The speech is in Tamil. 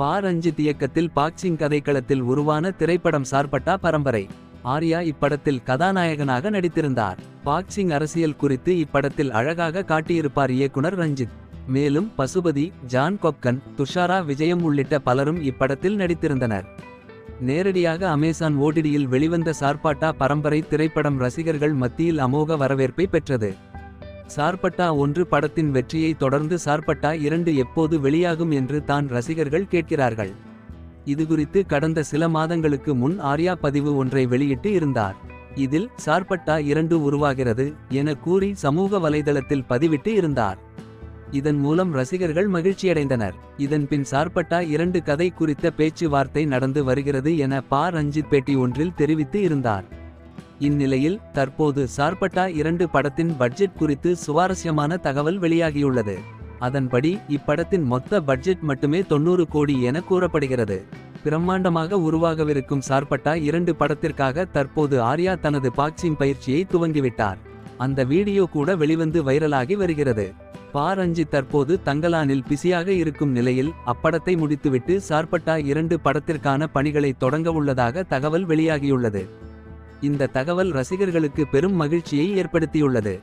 பா ரஞ்சித் இயக்கத்தில் பாக்சிங் கதைக்களத்தில் உருவான திரைப்படம் சார்பட்டா பரம்பரை. ஆர்யா இப்படத்தில் கதாநாயகனாக நடித்திருந்தார். பாக்சிங் அரசியல் குறித்து இப்படத்தில் அழகாக காட்டியிருப்பார் இயக்குனர் ரஞ்சித். மேலும் பசுபதி ஜான் கொக்கன் துஷாரா விஜயம் உள்ளிட்ட பலரும் இப்படத்தில் நடித்திருந்தனர். நேரடியாக அமேசான் ஓடிடியில் வெளிவந்த சார்பாட்டா பரம்பரை திரைப்படம் ரசிகர்கள் மத்தியில் அமோக வரவேற்பை பெற்றது. சார்பட்டா ஒன்று படத்தின் வெற்றியை தொடர்ந்து சார்பட்டா இரண்டு எப்போது வெளியாகும் என்று தான் ரசிகர்கள் கேட்கிறார்கள். இதுகுறித்து கடந்த சில மாதங்களுக்கு முன் ஆர்யா பதிவு ஒன்றை வெளியிட்டு இருந்தார். இதில் சார்பட்டா இரண்டு உருவாகிறது என கூறி சமூக வலைதளத்தில் பதிவிட்டு இருந்தார். இதன் மூலம் ரசிகர்கள் மகிழ்ச்சியடைந்தனர். இதன் பின் சார்பட்டா இரண்டு கதை குறித்த பேச்சுவார்த்தை நடந்து வருகிறது என பா. ரஞ்சித் பேட்டி ஒன்றில் தெரிவித்து இருந்தார். இந்நிலையில் தற்போது சார்பட்டா இரண்டு படத்தின் பட்ஜெட் குறித்து சுவாரஸ்யமான தகவல் வெளியாகியுள்ளது. அதன்படி இப்படத்தின் மொத்த பட்ஜெட் மட்டுமே தொண்ணூறு கோடி என கூறப்படுகிறது. பிரம்மாண்டமாக உருவாகவிருக்கும் சார்பட்டா இரண்டு படத்திற்காக தற்போது ஆர்யா தனது பாக்ஸிங் பயிற்சியை துவங்கிவிட்டார். அந்த வீடியோ கூட வெளிவந்து வைரலாகி வருகிறது. பா. ரஞ்சித் தற்போது தங்கலானில் பிஸியாக இருக்கும் நிலையில் அப்படத்தை முடித்துவிட்டு சார்பட்டா இரண்டு படத்திற்கான பணிகளை தொடங்க உள்ளதாக தகவல் வெளியாகியுள்ளது. இந்த தகவல் ரசிகர்களுக்கு பெரும் மகிழ்ச்சியை ஏற்படுத்தியுள்ளது.